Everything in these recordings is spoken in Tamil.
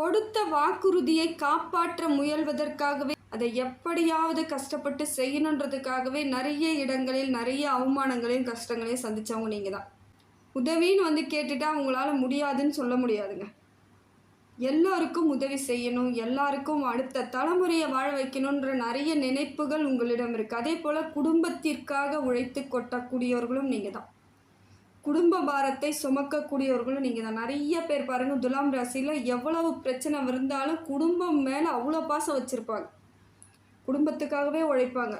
கொடுத்த வாக்குறுதியை காப்பாற்ற முயல்வதற்காகவே அதை எப்படியாவது கஷ்டப்பட்டு செய்யணுன்றதுக்காகவே நிறைய இடங்களில் நிறைய அவமானங்களையும் கஷ்டங்களையும் சந்தித்தவங்க நீங்கள் தான் உதவின்னு வந்து கேட்டுட்டா அவங்களால முடியாதுன்னு சொல்ல முடியாதுங்க. எல்லாருக்கும் உதவி செய்யணும் எல்லாருக்கும் அடுத்த தலைமுறையை வாழ வைக்கணுன்ற நிறைய நினைப்புகள் உங்களிடம் இருக்குது அதே போல் குடும்பத்திற்காக உழைத்து கொட்டக்கூடியவர்களும் நீங்கள் தான் குடும்ப பாரத்தை சுமக்கக்கூடியவர்களும் நீங்கள் தான். நிறைய பேர் பாருங்கள் துலாம் ராசியில் எவ்வளவு பிரச்சனை இருந்தாலும் குடும்பம் மேலே அவ்வளோ பாசம் வச்சுருப்பாங்க. குடும்பத்துக்காகவே உழைப்பாங்க.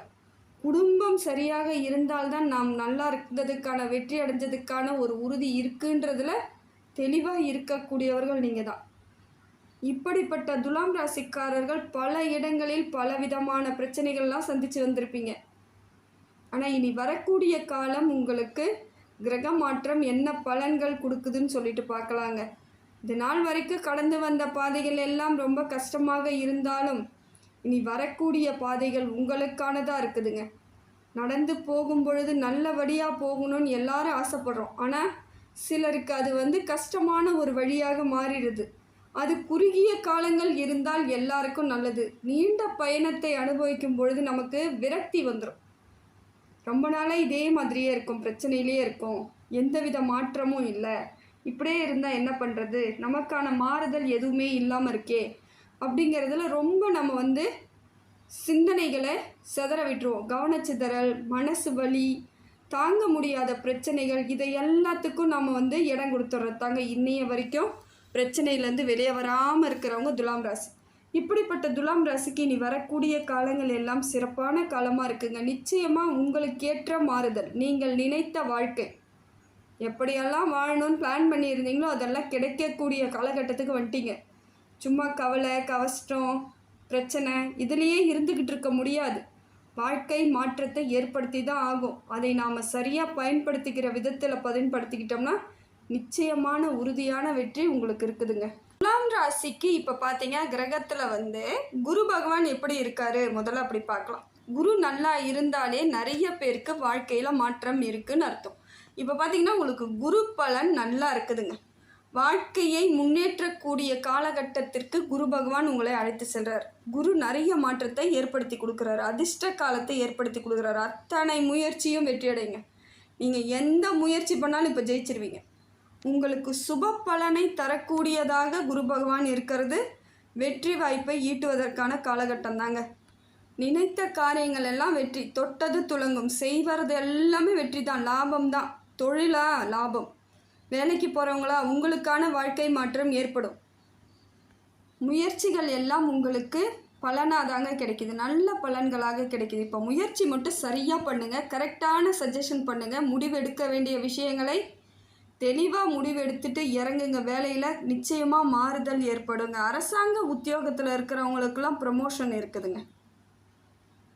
குடும்பம் சரியாக இருந்தால்தான் நாம் நல்லா இருந்ததுக்கான வெற்றி அடைஞ்சதுக்கான ஒரு உறுதி இருக்குன்றதில் தெளிவாக இருக்கக்கூடியவர்கள் நீங்கள் தான். இப்படிப்பட்ட துலாம் ராசிக்காரர்கள் பல இடங்களில் பலவிதமான பிரச்சனைகள்லாம் சந்திச்சு வந்திருப்பீங்க. ஆனால் இனி வரக்கூடிய காலம் உங்களுக்கு கிரக மாற்றம் என்ன பலன்கள் கொடுக்குதுன்னு சொல்லிட்டு பார்க்கலாங்க. இது நாள் வரைக்கும் கடந்து வந்த பாதைகள் எல்லாம் ரொம்ப கஷ்டமாக இருந்தாலும் இனி வரக்கூடிய பாதைகள் உங்களுக்கானதாக இருக்குதுங்க. நடந்து போகும் பொழுது நல்லபடியாக போகணும்னு எல்லாரும் ஆசைப்படுறோம். ஆனால் சிலருக்கு அது வந்து கஷ்டமான ஒரு வழியாக மாறிடுது. அது குறுகிய காலங்கள் இருந்தால் எல்லாருக்கும் நல்லது. நீண்ட பயணத்தை அனுபவிக்கும் பொழுது நமக்கு விரக்தி வந்துடும் ரொம்ப நாளாக இதே மாதிரியே இருக்கும் பிரச்சனையிலே இருக்கும். எந்தவித மாற்றமும் இல்லை. இப்படியே இருந்தால் என்ன பண்ணுறது நமக்கான மாறுதல் எதுவுமே இல்லாமல் இருக்கே. அப்படிங்கிறதுல ரொம்ப நம்ம வந்து சிந்தனைகளை சிதற விட்டுருவோம். கவனச்சிதறல் மனசு வலி தாங்க முடியாத பிரச்சனைகள் இதை எல்லாத்துக்கும் நம்ம வந்து இடம் கொடுத்துட்றதாங்க இன்னைய வரைக்கும் பிரச்சனையிலேருந்து வெளியே வராமல் இருக்கிறவங்க துலாம் ராசி. இப்படிப்பட்ட துலாம் ராசிக்கு இனி வரக்கூடிய காலங்கள் எல்லாம் சிறப்பான காலமாக இருக்குங்க. நிச்சயமாக உங்களுக்கு ஏற்ற மாறுதல். நீங்கள் நினைத்த வாழ்க்கை. எப்படியெல்லாம் வாழணும்னு பிளான் பண்ணியிருந்தீங்களோ அதெல்லாம் கிடைக்கக்கூடிய காலகட்டத்துக்கு வந்துட்டீங்க. சும்மா கவலை கஷ்டம் பிரச்சனை இதுலேயே இருந்துக்கிட்டு இருக்க முடியாது. வாழ்க்கை மாற்றத்தை ஏற்படுத்தி தான் ஆகும். அதை நாம் சரியாக பயன்படுத்திக்கிற விதத்தில் பயன்படுத்திக்கிட்டோம்னா நிச்சயமான உறுதியான வெற்றி உங்களுக்கு இருக்குதுங்க. துலாம் ராசிக்கு இப்போ பார்த்தீங்கன்னா கிரகத்தில் வந்து குரு பகவான் எப்படி இருக்காரு? முதல்ல அப்படி பார்க்கலாம். குரு நல்லா இருந்தாலே நிறைய பேருக்கு வாழ்க்கையில் மாற்றம் இருக்குன்னு அர்த்தம். இப்போ பார்த்தீங்கன்னா உங்களுக்கு குரு பலன் நல்லா இருக்குதுங்க. வாழ்க்கையை முன்னேற்றக்கூடிய காலகட்டத்திற்கு குரு பகவான் உங்களை அழைத்து செல்றார். குரு நிறைய மாற்றத்தை ஏற்படுத்தி கொடுக்குறாரு. அதிர்ஷ்ட காலத்தை ஏற்படுத்தி கொடுக்குறாரு. அத்தனை முயற்சியும் வெற்றியடைங்க. நீங்கள் எந்த முயற்சி பண்ணாலும் இப்போ ஜெயிச்சிருவீங்க. உங்களுக்கு சுப பலனை தரக்கூடியதாக குரு பகவான் இருக்கிறது. வெற்றி வாய்ப்பை ஈட்டுவதற்கான காலகட்டம் தாங்க நினைத்த காரியங்கள் எல்லாம் வெற்றி. தொட்டது துலங்கும் செய்வது எல்லாமே வெற்றி தான் லாபம் தான் தொழிலா? லாபம். வேலைக்கு போகிறவங்களா உங்களுக்கான வாழ்க்கை மாற்றம் ஏற்படும். முயற்சிகள் எல்லாம் உங்களுக்கு பலனாக தாங்க கிடைக்கிது. நல்ல பலன்களாக கிடைக்கிது. இப்போ முயற்சி மட்டும் சரியாக பண்ணுங்கள் கரெக்டான சஜஷன் பண்ணுங்கள் முடிவெடுக்க வேண்டிய விஷயங்களை தெளிவாக முடிவெடுத்துட்டு இறங்குங்க. வேலையில் நிச்சயமாக மாறுதல் ஏற்படுங்க. அரசாங்க உத்தியோகத்தில் இருக்கிறவங்களுக்கெல்லாம் ப்ரமோஷன் இருக்குதுங்க.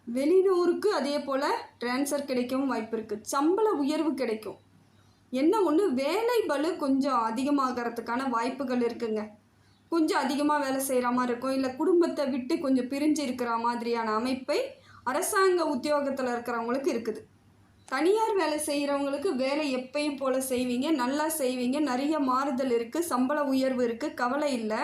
வெளியூருக்கு அதே போல் ட்ரான்ஸ்ஃபர் கிடைக்கவும் வாய்ப்பு இருக்குது சம்பள உயர்வு கிடைக்கும். என்ன ஒன்று வேலை பலு கொஞ்சம் அதிகமாகறதுக்கான வாய்ப்புகள் இருக்குங்க. கொஞ்சம் அதிகமாக வேலை செய்கிற மாதிரி இருக்கும். இல்லை குடும்பத்தை விட்டு கொஞ்சம் பிரிஞ்சு இருக்கிற மாதிரியான அமைப்பை அரசாங்க உத்தியோகத்தில் இருக்கிறவங்களுக்கு இருக்குது. தனியார் வேலை செய்கிறவங்களுக்கு வேலை எப்பயும் போல் செய்வீங்க நல்லா செய்வீங்க. நிறைய மாறுதல் இருக்குது சம்பள உயர்வு இருக்குது கவலை இல்லை.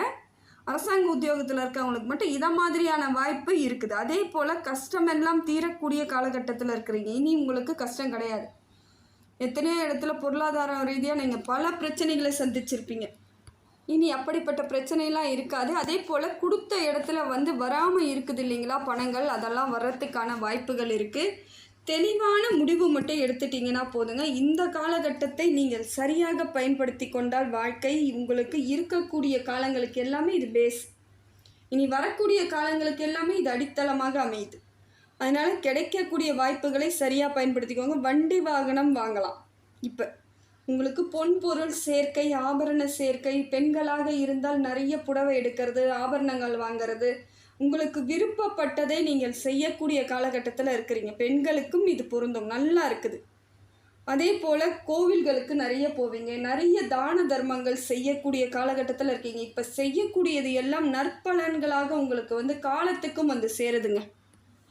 அரசாங்க உத்தியோகத்தில் இருக்கவங்களுக்கு மட்டும் இதை மாதிரியான வாய்ப்பு இருக்குது. அதே போல் கஷ்டமெல்லாம் தீரக்கூடிய காலகட்டத்தில் இருக்கிறீங்க. இனி உங்களுக்கு கஷ்டம் கிடையாது. எத்தனையோ இடத்துல பொருளாதார ரீதியாக நீங்கள் பல பிரச்சனைகளை சந்திச்சிருப்பீங்க. இனி அப்படிப்பட்ட பிரச்சனைலாம் இருக்காது. அதே போல் கொடுத்த இடத்துல வந்து வராமல் இருக்குது இல்லைங்களா? பணங்கள் அதெல்லாம் வர்றதுக்கான வாய்ப்புகள் இருக்குது தெளிவான முடிவு மட்டும் எடுத்துட்டீங்கன்னா போதுங்க. இந்த காலகட்டத்தை நீங்கள் சரியாக பயன்படுத்தி கொண்டால் வாழ்க்கை உங்களுக்கு இருக்கக்கூடிய காலங்களுக்கு எல்லாமே இது பேஸ் இனி வரக்கூடிய காலங்களுக்கு எல்லாமே இது அடித்தளமாக அமையுது. அதனால் கிடைக்கக்கூடிய வாய்ப்புகளை சரியாக பயன்படுத்திக்கோங்க. வண்டி வாகனம் வாங்கலாம். இப்போ உங்களுக்கு பொன் பொருள் சேர்க்கை ஆபரண சேர்க்கை பெண்களாக இருந்தால் நிறைய புடவை எடுக்கிறது ஆபரணங்கள் வாங்குறது உங்களுக்கு விருப்பப்பட்டதை நீங்கள் செய்யக்கூடிய காலகட்டத்தில் இருக்கிறீங்க. பெண்களுக்கும் இது பொருந்தும். நல்லா இருக்குது. அதே போல் கோவில்களுக்கு நிறைய போவீங்க. நிறைய தான தர்மங்கள் செய்யக்கூடிய காலகட்டத்தில் இருக்கீங்க. இப்போ செய்யக்கூடியது எல்லாம் நற்பலன்களாக உங்களுக்கு வந்து காலத்துக்கும் வந்து சேருதுங்க.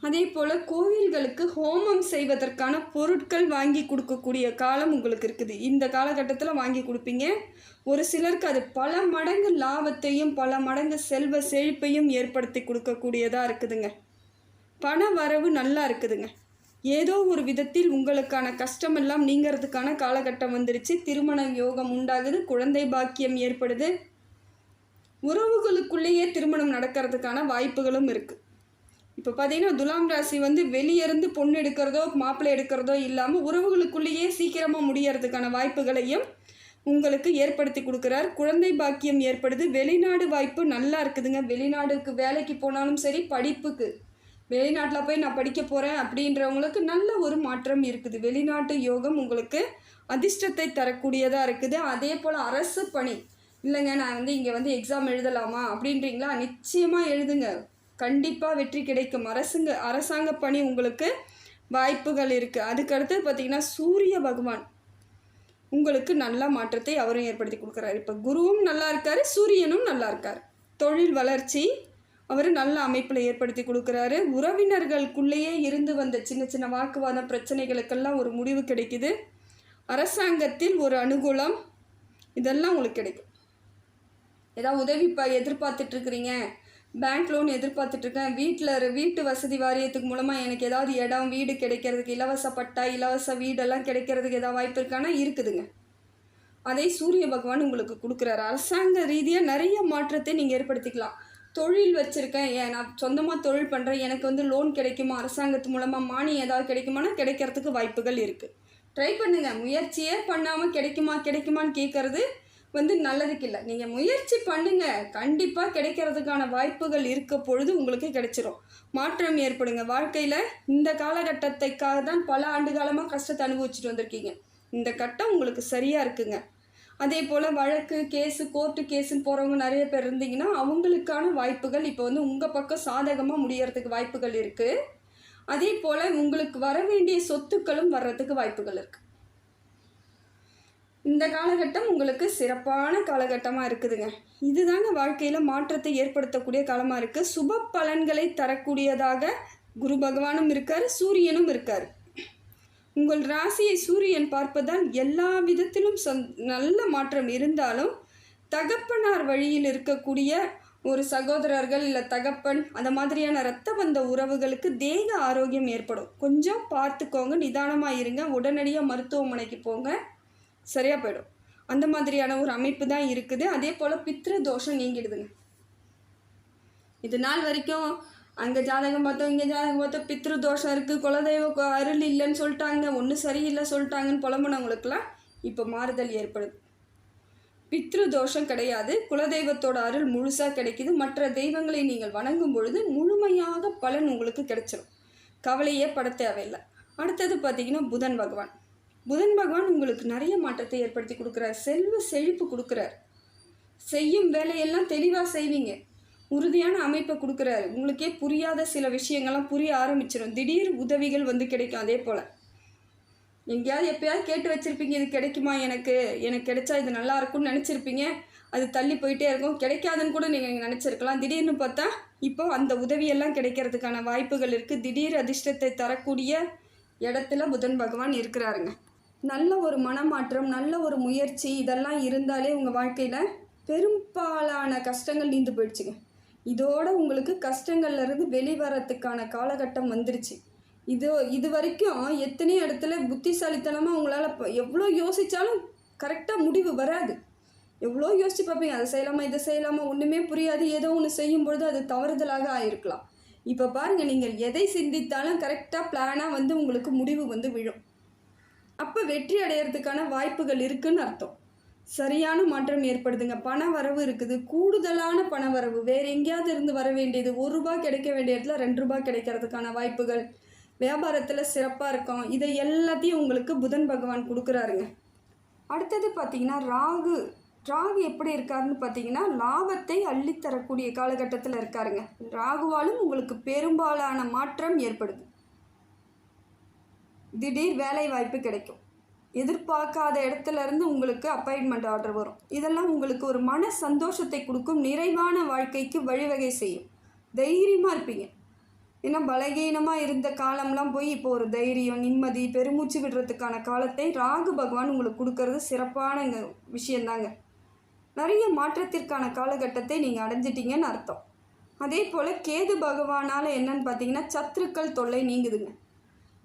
அதே போல் கோவில்களுக்கு ஹோமம் செய்வதற்கான பொருட்கள் வாங்கி கொடுக்கக்கூடிய காலம் உங்களுக்கு இருக்குது. இந்த காலகட்டத்தில் வாங்கி கொடுப்பீங்க. ஒரு சிலருக்கு அது பல மடங்கு லாபத்தையும் பல மடங்கு செல்வ செழிப்பையும் ஏற்படுத்தி கொடுக்கக்கூடியதாக இருக்குதுங்க. பண வரவு நல்லா இருக்குதுங்க. ஏதோ ஒரு விதத்தில் உங்களுக்கான கஷ்டமெல்லாம் நீங்கிறதுக்கான காலகட்டம் வந்துருச்சு. திருமண யோகம் உண்டாகுது குழந்தை பாக்கியம் ஏற்படுது. உறவுகளுக்குள்ளேயே திருமணம் நடக்கிறதுக்கான வாய்ப்புகளும் இருக்குது இப்போ பார்த்தீங்கன்னா துலாம் ராசி வந்து வெளியிருந்து பொண்ணு எடுக்கிறதோ மாப்பிள்ளை எடுக்கிறதோ இல்லாமல் உறவுகளுக்குள்ளேயே சீக்கிரமாக முடியறதுக்கான வாய்ப்புகளையும் உங்களுக்கு ஏற்படுத்தி கொடுக்குறார். குழந்தை பாக்கியம் ஏற்படுது. வெளிநாடு வாய்ப்பு நல்லா இருக்குதுங்க. வெளிநாடுக்கு வேலைக்கு போனாலும் சரி படிப்புக்கு. வெளிநாட்டில் போய் நான் படிக்க போகிறேன் அப்படின்றவங்களுக்கு நல்ல ஒரு மாற்றம் இருக்குது. வெளிநாட்டு யோகம் உங்களுக்கு அதிர்ஷ்டத்தை தரக்கூடியதாக இருக்குது. அதே போல் அரசு பணி. இல்லைங்க நான் வந்து இங்கே வந்து எக்ஸாம் எழுதலாமா அப்படின்றீங்களா? நிச்சயமாக எழுதுங்க. கண்டிப்பாக வெற்றி கிடைக்கும். அரசுங்க அரசாங்க பணி உங்களுக்கு வாய்ப்புகள் இருக்குது அதுக்கடுத்து பார்த்திங்கன்னா சூரிய பகவான். உங்களுக்கு நல்ல மாற்றத்தை அவரும் ஏற்படுத்தி கொடுக்குறாரு. இப்போ குருவும் நல்லா இருக்காரு சூரியனும் நல்லா இருக்கார். தொழில் வளர்ச்சி அவர் நல்ல அமைப்பில் ஏற்படுத்தி கொடுக்குறாரு. உறவினர்களுக்குள்ளேயே இருந்து வந்த சின்ன சின்ன வாக்குவாத பிரச்சனைகளுக்கெல்லாம் ஒரு முடிவு கிடைக்குது. அரசாங்கத்தில் ஒரு அனுகூலம் இதெல்லாம் உங்களுக்கு கிடைக்கும். ஏதாவது உதவி இப்போ எதிர்பார்த்துட்ருக்குறீங்க பேங்க் லோன் எதிர்பார்த்துட்ருக்கேன் வீட்டில் வீட்டு வசதி வாரியத்துக்கு மூலமாக எனக்கு ஏதாவது இடம் வீடு கிடைக்கிறதுக்கு இலவச பட்டா இலவச வீடெல்லாம் கிடைக்கிறதுக்கு ஏதாவது வாய்ப்பு இருக்கானா? இருக்குதுங்க. அதை சூரிய பகவான் உங்களுக்கு கொடுக்குறாரு. அரசாங்க ரீதியாக நிறைய மாற்றத்தை நீங்கள் ஏற்படுத்திக்கலாம். தொழில் வச்சுருக்கேன். ஏன் நான் சொந்தமாக தொழில் பண்ணுறேன் எனக்கு வந்து லோன் கிடைக்குமா? அரசாங்கத்து மூலமாக மானியம் ஏதாவது கிடைக்குமானா? கிடைக்கிறதுக்கு வாய்ப்புகள் இருக்குது ட்ரை பண்ணுங்கள் முயற்சியே பண்ணாமல் கிடைக்குமா? கிடைக்குமான்னு கேட்குறது வந்து நல்லதுக்கு இல்லை நீங்கள் முயற்சி பண்ணுங்க. கண்டிப்பாக கிடைக்கிறதுக்கான வாய்ப்புகள் இருக்க பொழுது உங்களுக்கு கிடைச்சிரும். மாற்றம் ஏற்படுங்க. வாழ்க்கையில் இந்த காலகட்டத்தைக்காக தான் பல ஆண்டு காலமாக கஷ்டத்தை அனுபவிச்சுட்டு வந்திருக்கீங்க. இந்த கட்டம் உங்களுக்கு சரியாக இருக்குங்க. அதே போல் வழக்கு கேஸு கோர்ட்டு கேஸுன்னு போகிறவங்க நிறைய பேர் இருந்தீங்கன்னா அவங்களுக்கான வாய்ப்புகள் இப்போ வந்து உங்கள் பக்கம் சாதகமாக முடியறதுக்கு வாய்ப்புகள் இருக்குது அதே போல் உங்களுக்கு வர வேண்டிய சொத்துக்களும் வர்றதுக்கு வாய்ப்புகள் இருக்குது இந்த காலகட்டம் உங்களுக்கு சிறப்பான காலகட்டமாக இருக்குதுங்க. இதுதாங்க வாழ்க்கையில் மாற்றத்தை ஏற்படுத்தக்கூடிய காலமாக இருக்குது சுப பலன்களை தரக்கூடியதாக குரு பகவானும் இருக்கார் சூரியனும் இருக்கார். உங்கள் ராசியை சூரியன் பார்ப்பதால் எல்லா விதத்திலும் சொந் நல்ல மாற்றம் இருந்தாலும் தகப்பனார் வழியில் இருக்கக்கூடிய ஒரு சகோதரர்கள் இல்லை தகப்பன் அந்த மாதிரியான ரத்த வந்த உறவுகளுக்கு தேக ஆரோக்கியம் ஏற்படும். கொஞ்சம் பார்த்துக்கோங்க நிதானமாக இருங்க. உடனடியாக மருத்துவமனைக்கு போங்க. சரியாக போயிடும். அந்த மாதிரியான ஒரு அமைப்பு தான் இருக்குது. அதே போல் பித்ரு தோஷம் நீங்கிடுதுங்க. இது நாள் வரைக்கும் அங்கே ஜாதகம் பார்த்தோம் இங்கே ஜாதகம் பார்த்தோம் பித்ரு தோஷம் இருக்குது குலதெய்வ அருள் இல்லைன்னு சொல்லிட்டாங்க ஒன்றும் சரியில்லை சொல்லிட்டாங்கன்னு புலம்புனவங்களுக்கெல்லாம் இப்போ மாறுதல் ஏற்படுது. பித்ரு தோஷம் கிடையாது குலதெய்வத்தோட அருள் முழுசாக கிடைக்குது. மற்ற தெய்வங்களை நீங்கள் வணங்கும் பொழுது முழுமையாக பலன் உங்களுக்கு கிடைச்சிடும் கவலையே பட தேவையில்லை. அடுத்தது பார்த்தீங்கன்னா புதன் பகவான். புதன் பகவான் உங்களுக்கு நிறைய மாற்றத்தை ஏற்படுத்தி கொடுக்குறார். செல்வ செழிப்பு கொடுக்குறார். செய்யும் வேலையெல்லாம் தெளிவாக செய்வீங்க. உறுதியான அமைப்பை கொடுக்குறாரு. உங்களுக்கே புரியாத சில விஷயங்கள்லாம் புரிய ஆரம்பிச்சிடும் திடீர் உதவிகள் வந்து கிடைக்கும் அதே போல். எங்கேயாவது எப்பயாவது கேட்டு வச்சுருப்பீங்க இது கிடைக்குமா எனக்கு? எனக்கு கிடைச்சா இது நல்லா இருக்கும்னு நினச்சிருப்பீங்க. அது தள்ளி போயிட்டே இருக்கும். கிடைக்காதுன்னு கூட நீங்கள் நினச்சிருக்கலாம். திடீர்னு பார்த்தா இப்போ அந்த உதவியெல்லாம் கிடைக்கிறதுக்கான வாய்ப்புகள் இருக்குது திடீர் அதிர்ஷ்டத்தை தரக்கூடிய இடத்துல புதன் பகவான் இருக்கிறாருங்க. நல்ல ஒரு மனமாற்றம் நல்ல ஒரு முயற்சி இதெல்லாம் இருந்தாலே உங்கள் வாழ்க்கையில் பெரும்பாலான கஷ்டங்கள் நீந்து போயிடுச்சுங்க. இதோட உங்களுக்கு கஷ்டங்கள்ல இருந்து வெளிவரத்துக்கான காலகட்டம் வந்துருச்சு. இது இது வரைக்கும் எத்தனை இடத்துல புத்திசாலித்தனமாக உங்களால் எவ்வளோ யோசித்தாலும் கரெக்டாக முடிவு வராது. எவ்வளோ யோசிச்சு பார்ப்பீங்க அதை செய்யலாமா இதை செய்யலாமா ஒன்றுமே புரியாது. ஏதோ ஒன்று செய்யும் பொழுது அது தவறுதலாக ஆயிருக்கலாம். இப்போ பாருங்கள் நீங்கள் எதை சிந்தித்தாலும் கரெக்டாக பிளானாக வந்து உங்களுக்கு முடிவு வந்து விழும். அப்போ வெற்றி அடையிறதுக்கான வாய்ப்புகள் இருக்குன்னு அர்த்தம். சரியான மாற்றம் ஏற்படுதுங்க. பண வரவு இருக்குது. கூடுதலான பண வரவு. வேறு எங்கேயாவது இருந்து வர வேண்டியது. ஒரு ரூபா கிடைக்க வேண்டிய இடத்துல ரெண்டு ரூபா கிடைக்கிறதுக்கான வாய்ப்புகள். வியாபாரத்தில் சிறப்பாக இருக்கும். இதை எல்லாத்தையும் உங்களுக்கு புதன் பகவான் கொடுக்குறாருங்க. அடுத்தது பார்த்தீங்கன்னா ராகு. ராகு எப்படி இருக்காருன்னு பார்த்தீங்கன்னா லாபத்தை அள்ளித்தரக்கூடிய காலகட்டத்தில் இருக்காருங்க. ராகுவாலும் உங்களுக்கு பெரும்பாலான மாற்றம் ஏற்படுது. திடீர் வேலை வாய்ப்பு கிடைக்கும். எதிர்பார்க்காத இடத்துல இருந்து உங்களுக்கு அப்பாயின்மெண்ட் ஆர்டர் வரும். இதெல்லாம் உங்களுக்கு ஒரு மன சந்தோஷத்தை கொடுக்கும் நிறைவான வாழ்க்கைக்கு வழிவகை செய்யும். தைரியமாக இருப்பீங்க. ஏன்னா பலகீனமாக இருந்த காலம்லாம் போய் இப்போ ஒரு தைரியம் நிம்மதி பெருமூச்சு விடுறதுக்கான காலத்தை ராகு பகவான் உங்களுக்கு கொடுக்கறது சிறப்பான விஷயந்தாங்க. நிறைய மாற்றத்திற்கான காலகட்டத்தை நீங்கள் அடைஞ்சிட்டீங்கன்னு அர்த்தம். அதே போல் கேது பகவானால் என்னன்னு பார்த்தீங்கன்னா சத்துருக்கள் தொல்லை நீங்குதுங்க.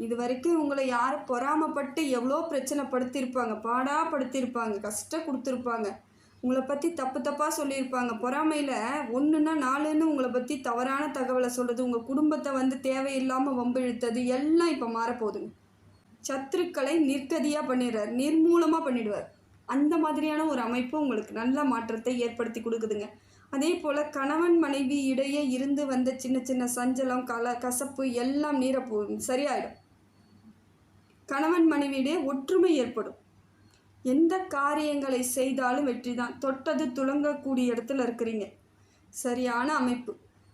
இது வரைக்கும் உங்களை யார் பொறாமப்பட்டு எவ்வளோ பிரச்சனை படுத்தியிருப்பாங்க பாடாப்படுத்தியிருப்பாங்க கஷ்டம் கொடுத்துருப்பாங்க. உங்களை பற்றி தப்பு தப்பாக சொல்லியிருப்பாங்க. பொறாமையில் ஒன்றுன்னா நாலுன்னு உங்களை பற்றி தவறான தகவலை சொல்கிறது உங்கள் குடும்பத்தை வந்து தேவையில்லாமல் வம்பிழுத்தது எல்லாம் இப்போ மாறப்போகுதுங்க. சத்துருக்களை நிர்கதியாக பண்ணிடுறார் நிர்மூலமாக பண்ணிடுவார். அந்த மாதிரியான ஒரு அமைப்பு உங்களுக்கு நல்ல மாற்றத்தை ஏற்படுத்தி கொடுக்குதுங்க. அதே போல் கணவன் மனைவி இடையே இருந்து வந்த சின்ன சின்ன சஞ்சலம் கல கசப்பு எல்லாம் நீரப்போ சரியாயிடும். கணவன் மனைவியிடையே ஒற்றுமை ஏற்படும். எந்த காரியங்களை செய்தாலும் வெற்றி தான் தொட்டது துளங்கக்கூடிய இடத்துல இருக்கிறீங்க. சரியான அமைப்பு.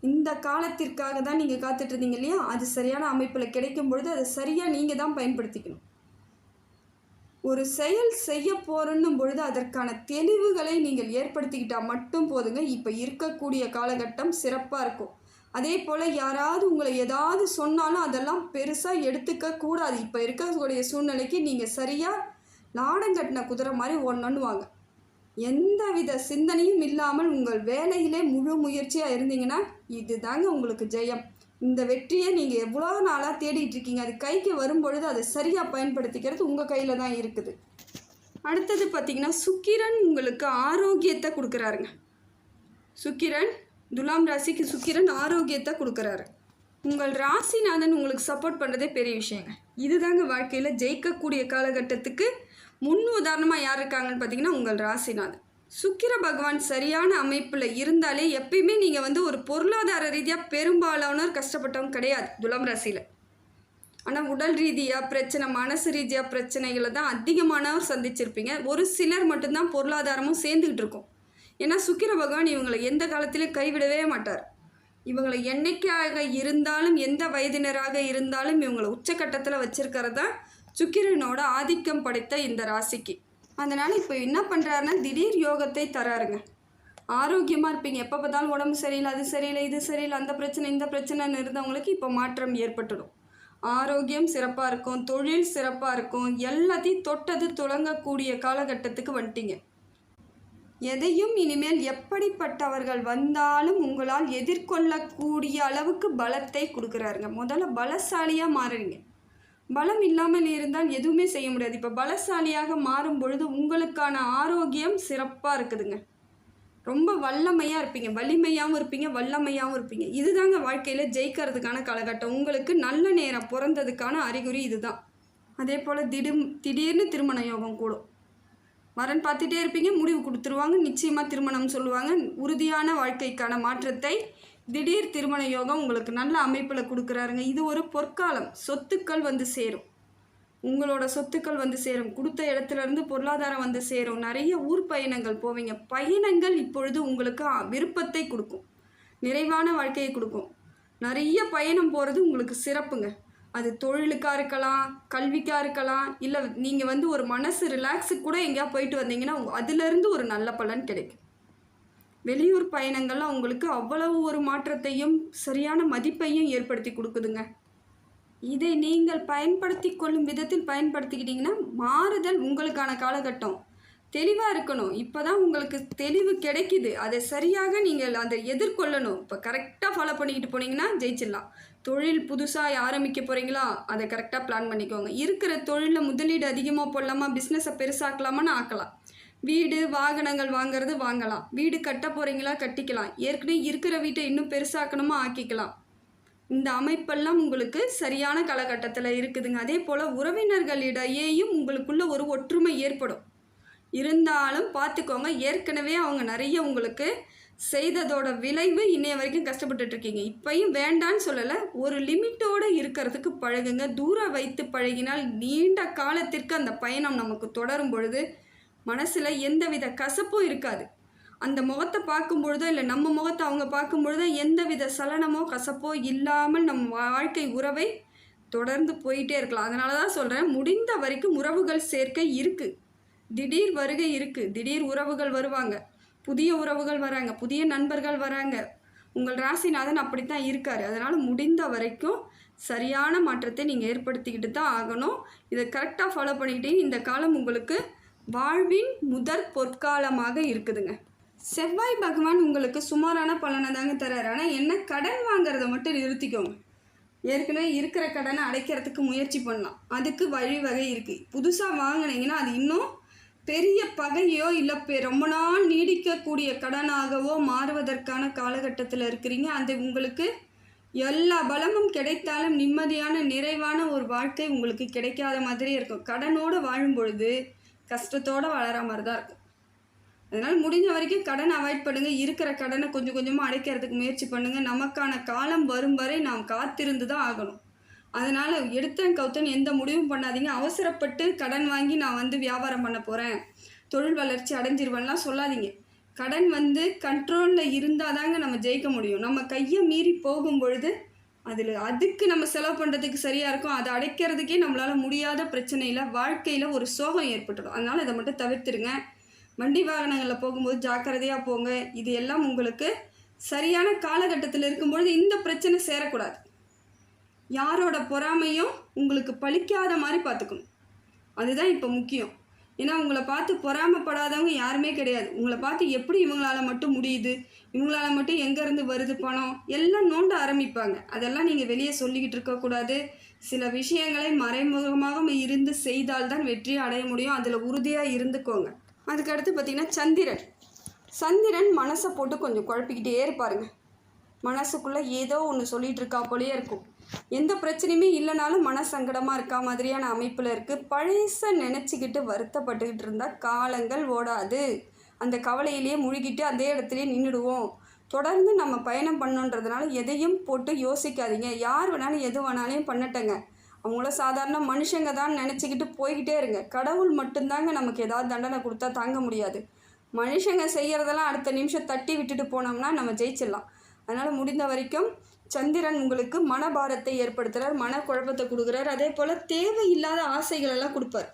இந்த காலத்திற்காக தான் நீங்கள் காத்துட்டு இருந்தீங்க இல்லையா? அது சரியான அமைப்பில் கிடைக்கும் பொழுது அதை சரியாக நீங்கள் தான் பயன்படுத்திக்கணும். ஒரு செயல் செய்ய போறன்னும் பொழுது அதற்கான தெளிவுகளை நீங்கள் ஏற்படுத்திக்கிட்டால் மட்டும் போதுங்க. இப்போ இருக்கக்கூடிய காலகட்டம் சிறப்பாக இருக்கும். அதே போல் யாராவது உங்களை ஏதாவது சொன்னாலும் அதெல்லாம் பெருசாக எடுத்துக்க கூடாது. இப்போ இருக்கக்கூடிய சூழ்நிலைக்கு நீங்கள் சரியாக லாடங்கட்டின குதிரை மாதிரி ஒன்றுவாங்க எந்தவித சிந்தனையும் இல்லாமல் உங்கள் வேலையிலே முழு முயற்சியாக இருந்தீங்கன்னா இதுதாங்க உங்களுக்கு ஜெயம். இந்த வெற்றியை நீங்கள் எவ்வளோ நாளாக தேடிட்டு இருக்கீங்க? அது கைக்கு வரும்பொழுது அதை சரியாக பயன்படுத்திக்கிறது உங்கள் கையில் தான் இருக்குது. அடுத்தது பார்த்திங்கன்னா சுக்கிரன் உங்களுக்கு ஆரோக்கியத்தை கொடுக்குறாருங்க. சுக்கிரன் துலாம் ராசிக்கு சுக்கிரன் ஆரோக்கியத்தை கொடுக்குறாரு. உங்கள் ராசிநாதன் உங்களுக்கு சப்போர்ட் பண்ணுறதே பெரிய விஷயங்க. இதுதாங்க வாழ்க்கையில் ஜெயிக்கக்கூடிய காலகட்டத்துக்கு முன் உதாரணமாக யார் இருக்காங்கன்னு பார்த்தீங்கன்னா உங்கள் ராசிநாதன். சுக்கிர பகவான் சரியான அமைப்பில் இருந்தாலே எப்பயுமே நீங்கள் வந்து ஒரு பொருளாதார ரீதியாக பெரும்பாலானோர் கஷ்டப்பட்டவங்க கிடையாது துலாம் ராசியில். ஆனால் உடல் ரீதியாக பிரச்சனை மனசு ரீதியாக பிரச்சனைகளை தான் அதிகமானவர் சந்திச்சிருப்பீங்க. ஒரு சிலர் மட்டும்தான் பொருளாதாரமும் சேர்ந்துக்கிட்டு இருக்கும். ஏன்னா சுக்கிர பகவான் இவங்களை எந்த காலத்திலும் கைவிடவே மாட்டார். இவங்களை என்னைக்காக இருந்தாலும் எந்த வயதினராக இருந்தாலும் இவங்களை உச்சக்கட்டத்தில் வச்சிருக்கிறது தான் சுக்கிரனோட ஆதிக்கம் படைத்த இந்த ராசிக்கு. அதனால் இப்போ என்ன பண்ணுறாருன்னா திடீர் யோகத்தை தராருங்க. ஆரோக்கியமாக இருப்பீங்க. எப்போ பார்த்தாலும் உடம்பு சரியில்லை அது சரியில்லை இது சரியில்லை அந்த பிரச்சனை இந்த பிரச்சனைன்னு இருந்தவங்களுக்கு இப்போ மாற்றம் ஏற்பட்டுடும். ஆரோக்கியம் சிறப்பாக இருக்கும் தொழில் சிறப்பாக இருக்கும் எல்லாத்தையும் தொட்டது துளங்கக்கூடிய காலகட்டத்துக்கு வந்துட்டீங்க. எதையும் இனிமேல் எப்படிப்பட்டவர்கள் வந்தாலும் உங்களால் எதிர்கொள்ளக்கூடிய அளவுக்கு பலத்தை கொடுக்குறாருங்க. முதல்ல பலசாலியாக மாறுறீங்க. பலம் இல்லாமல் இருந்தால் எதுவுமே செய்ய முடியாது. இப்போ பலசாலியாக மாறும் பொழுது உங்களுக்கான ஆரோக்கியம் சிறப்பாக இருக்குதுங்க. ரொம்ப வல்லமையாக இருப்பீங்க. வலிமையாகவும் இருப்பீங்க. வல்லமையாகவும் இருப்பீங்க. இதுதாங்க வாழ்க்கையில் ஜெயிக்கிறதுக்கான காலகட்டம். உங்களுக்கு நல்ல நேரம் பிறந்ததுக்கான அறிகுறி இதுதான். அதே போல் திடும் திடீர்னு திருமண யோகம் கூடும். வரன் பார்த்துட்டே இருப்பீங்க முடிவு கொடுத்துருவாங்க நிச்சயமாக திருமணம் சொல்லுவாங்க. உறுதியான வாழ்க்கைக்கான மாற்றத்தை திடீர் திருமண யோகம் உங்களுக்கு நல்ல அமைப்பில் கொடுக்குறாருங்க. இது ஒரு பொற்காலம் சொத்துக்கள் வந்து சேரும். உங்களோட சொத்துக்கள் வந்து சேரும். கொடுத்த இடத்துலேருந்து பொருளாதாரம் வந்து சேரும். நிறைய ஊர் பயணங்கள் போவீங்க. பயணங்கள் இப்பொழுது உங்களுக்கு விருப்பத்தை கொடுக்கும். நிறைவான வாழ்க்கையை கொடுக்கும். நிறைய பயணம் போகிறது உங்களுக்கு சிறப்புங்க. அது தொழிலுக்காக இருக்கலாம் கல்விக்காக இருக்கலாம் இல்லை நீங்கள் வந்து ஒரு மனசு ரிலாக்ஸுக்கு கூட எங்கேயா போயிட்டு வந்தீங்கன்னா அதுலேருந்து ஒரு நல்ல பலன் கிடைக்கும். வெளியூர் பயணங்கள்லாம் உங்களுக்கு அவ்வளவு ஒரு மாற்றத்தையும் சரியான மதிப்பையும் ஏற்படுத்தி கொடுக்குதுங்க. இதை நீங்கள் பயன்படுத்தி கொள்ளும் விதத்தில் பயன்படுத்திக்கிட்டிங்கன்னா மாறுதல் உங்களுக்கான காலகட்டம். தெளிவாக இருக்கணும். இப்போ தான் உங்களுக்கு தெளிவு கிடைக்குது. அதை சரியாக நீங்கள் அதை எதிர்கொள்ளணும். இப்போ கரெக்டாக ஃபாலோ பண்ணிக்கிட்டு போனீங்கன்னா ஜெயிச்சிடலாம். தொழில் புதுசாக ஆரம்பிக்க போகிறீங்களா அதை கரெக்டாக பிளான் பண்ணிக்கோங்க. இருக்கிற தொழிலில் முதலீடு அதிகமாக போடலாமா? பிஸ்னஸை பெருசாக்கலாமான்னு ஆக்கலாம். வீடு வாகனங்கள் வாங்குறது வாங்கலாம். வீடு கட்ட போகிறீங்களா கட்டிக்கலாம். ஏற்கனவே இருக்கிற வீட்டை இன்னும் பெருசாக்கணுமா? ஆக்கிக்கலாம். இந்த அமைப்பெல்லாம் உங்களுக்கு சரியான காலகட்டத்தில் இருக்குதுங்க. அதே போல் உறவினர்களிடையேயும் உங்களுக்குள்ள ஒரு ஒற்றுமை ஏற்படும். இருந்தாலும் பார்த்துக்கோங்க. ஏற்கனவே அவங்க நிறைய உங்களுக்கு செய்ததோட விளைவு இன்னைய வரைக்கும் கஷ்டப்பட்டுட்டு இருக்கீங்க இப்பயும் வேண்டான்னு சொல்லலை ஒரு லிமிட்டோடு இருக்கிறதுக்கு பழகுங்க. தூரம் வைத்து பழகினால் நீண்ட காலத்திற்கு அந்த பயணம் நமக்கு தொடரும் பொழுது மனசில் எந்தவித கசப்பும் இருக்காது. அந்த முகத்தை பார்க்கும் பொழுதோ இல்லை நம்ம முகத்தை அவங்க பார்க்கும் பொழுதோ எந்தவித சலனமோ கசப்போ இல்லாமல் நம் வாழ்க்கை உறவை தொடர்ந்து போயிட்டே இருக்கலாம். அதனால தான் சொல்கிறேன் முடிந்த வரைக்கும் உறவுகள் சேர்க்கை இருக்குது திடீர் வருகை இருக்குது திடீர் உறவுகள் வருவாங்க. புதிய உறவுகள் வராங்க புதிய நண்பர்கள் வராங்க. உங்கள் ராசிநாதன் அப்படித்தான் இருக்கார். அதனால் முடிந்த வரைக்கும் சரியான மாற்றத்தை நீங்கள் ஏற்படுத்திக்கிட்டு தான் ஆகணும். இதை கரெக்டாக ஃபாலோ பண்ணிக்கிட்டே இந்த காலம் உங்களுக்கு வாழ்வின் முதற் பொற்காலமாக இருக்குதுங்க. செவ்வாய் பகவான் உங்களுக்கு சுமாரான பலனை தாங்க தராரு ஆனால் என்ன கடன் வாங்குறத மட்டும் நிறுத்திக்கோங்க. ஏற்கனவே இருக்கிற கடனை அடைக்கிறதுக்கு முயற்சி பண்ணலாம். அதுக்கு வழிவகை இருக்குது புதுசாக வாங்கினீங்கன்னா அது இன்னும் பெரிய பகையோ இல்லை ரொம்ப நாள் நீடிக்கக்கூடிய கடனாகவோ மாறுவதற்கான காலகட்டத்தில் இருக்கிறீங்க. அது உங்களுக்கு எல்லா பலமும் கிடைத்தாலும் நிம்மதியான நிறைவான ஒரு வாழ்க்கை உங்களுக்கு கிடைக்காத மாதிரி இருக்கும். கடனோடு வாழும் பொழுது கஷ்டத்தோடு வளர மாதிரி தான் இருக்கும். அதனால் முடிஞ்ச வரைக்கும் கடனை அவாய்ட் பண்ணுங்கள் இருக்கிற கடனை கொஞ்சம் கொஞ்சமாக அடைக்கிறதுக்கு முயற்சி பண்ணுங்கள் நமக்கான காலம் வரும் வரை நாம் காத்திருந்து தான் ஆகணும். அதனால் எடுத்தன் கவுத்தன் எந்த முடிவும் பண்ணாதீங்க. அவசரப்பட்டு கடன் வாங்கி நான் வந்து வியாபாரம் பண்ண போகிறேன் தொழில் வளர்ச்சி அடைஞ்சிருவேன்லாம் சொல்லாதீங்க. கடன் வந்து கண்ட்ரோலில் இருந்தால் தாங்க நம்ம ஜெயிக்க முடியும். நம்ம கையை மீறி போகும் பொழுது அதில் அதுக்கு நம்ம செலவு பண்ணுறதுக்கு சரியாக இருக்கும் அதை அடைக்கிறதுக்கே நம்மளால் முடியாத பிரச்சனையில் வாழ்க்கையில் ஒரு சோகம் ஏற்பட்டுடும். அதனால் இதை மட்டும் தவிர்த்துருங்க. வண்டி வாகனங்களில் போகும்போது ஜாக்கிரதையாக போங்க. இது எல்லாம் உங்களுக்கு சரியான காலகட்டத்தில் இருக்கும்பொழுது இந்த பிரச்சனை சேரக்கூடாது. யாரோட பொறாமையும் உங்களுக்கு பலிக்காத மாதிரி பார்த்துக்கணும் அதுதான் இப்போ முக்கியம். ஏன்னா உங்களை பார்த்து பொறாமைப்படாதவங்க யாருமே கிடையாது. உங்களை பார்த்து எப்படி இவங்களால மட்டும் முடியுது? இவங்களால மட்டும் எங்கேருந்து வருது பணம்? எல்லாம் நோண்ட ஆரம்பிப்பாங்க. அதெல்லாம் நீங்கள் வெளியே சொல்லிக்கிட்டு இருக்கக்கூடாது சில விஷயங்களை மறைமுகமாக இருந்து செய்தால்தான் வெற்றி அடைய முடியும். அதில் உறுதியாக இருந்துக்கோங்க. அதுக்கடுத்து பார்த்திங்கன்னா சந்திரன். சந்திரன் மனசை போட்டு கொஞ்சம் குழப்பிக்கிட்டே இருப்பாருங்க. மனசுக்குள்ளே ஏதோ ஒன்று சொல்லிகிட்டு இருக்கா போலேயே இருக்கும். எந்த பிரச்சனையுமே இல்லைனாலும் மன சங்கடமாக இருக்கா மாதிரியான அமைப்பில் இருக்குது பழச நினச்சிக்கிட்டு வருத்தப்பட்டுக்கிட்டு இருந்தால் காலங்கள் ஓடாது. அந்த கவலையிலேயே முழுகிட்டு அதே இடத்துலையே நின்றுடுவோம் தொடர்ந்து நம்ம பயணம் பண்ணோன்றதுனால எதையும் போட்டு யோசிக்காதீங்க. யார் வேணாலும் எது வேணாலையும் பண்ணட்டங்க. அவங்கள சாதாரண மனுஷங்க தான் நினச்சிக்கிட்டு போய்கிட்டே இருங்க. கடவுள் மட்டும்தாங்க நமக்கு ஏதாவது தண்டனை கொடுத்தா தாங்க முடியாது. மனுஷங்க செய்கிறதெல்லாம் அடுத்த நிமிஷம் தட்டி விட்டுட்டு போனோம்னா நம்ம ஜெயிச்சிடலாம். அதனால் முடிந்த வரைக்கும் சந்திரன் உங்களுக்கு மனபாரத்தை ஏற்படுத்துகிறார் மனக்குழப்பத்தை கொடுக்குறார். அதே போல் தேவையில்லாத ஆசைகளெல்லாம் கொடுப்பார்.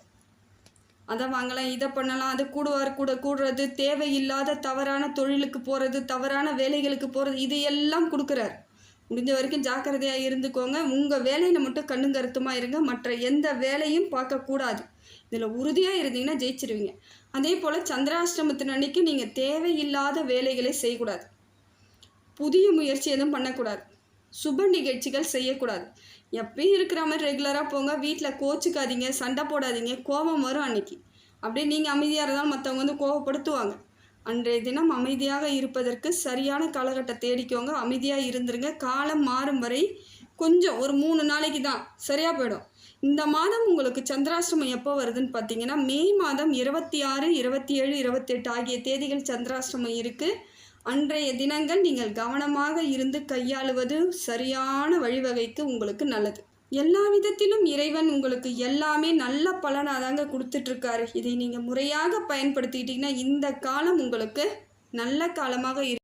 அதை வாங்கலாம் இதை பண்ணலாம் அது கூடுவார் கூட கூடுறது தேவையில்லாத தவறான தொழிலுக்கு போகிறது தவறான வேலைகளுக்கு போகிறது இது எல்லாம் கொடுக்குறார். முடிஞ்ச வரைக்கும் ஜாக்கிரதையாக இருந்துக்கோங்க. உங்கள் வேலையில் மட்டும் கண்ணும் கருத்துமாக இருங்க. மற்ற எந்த வேலையும் பார்க்கக்கூடாது இதில் உறுதியாக இருந்தீங்கன்னா ஜெயிச்சிருவீங்க. அதே போல் சந்திராஷ்டிரமத்தின் அன்னைக்கு நீங்கள் தேவையில்லாத வேலைகளை செய்யக்கூடாது. புதிய முயற்சி எதுவும் பண்ணக்கூடாது. சுப நிகழ்ச்சிகள் செய்யக்கூடாது. எப்பயும் இருக்கிற மாதிரி ரெகுலராக போங்க. வீட்டில் கோச்சிக்காதீங்க. சண்டை போடாதீங்க. கோபம் வரும் அன்னைக்கு. அப்படியே நீங்கள் அமைதியாக இருந்தாலும் மற்றவங்க வந்து கோபப்படுத்துவாங்க அன்றைய தினம் அமைதியாக இருப்பதற்கு சரியான காலகட்டம் தேடிக்கோங்க. அமைதியாக இருந்துருங்க. காலம் மாறும் வரை கொஞ்சம் ஒரு மூணு நாளைக்கு தான். சரியாக போயிடும். இந்த மாதம் உங்களுக்கு சந்திராஷ்டமம் எப்போ வருதுன்னு பார்த்தீங்கன்னா மே மாதம் இருபத்தி ஆறு இருபத்தி ஏழு இருபத்தெட்டு ஆகிய தேதிகள் சந்திராஷ்டமம் இருக்குது அன்றைய தினங்கள் நீங்கள் கவனமாக இருந்து கையாளுவது சரியான வழிவகைக்கு உங்களுக்கு நல்லது. எல்லா விதத்திலும் இறைவன் உங்களுக்கு எல்லாமே நல்ல பலனாக தாங்க கொடுத்துட்ருக்காரு. இதை நீங்கள் முறையாக பயன்படுத்திக்கிட்டிங்கன்னா இந்த காலம் உங்களுக்கு நல்ல காலமாக இரு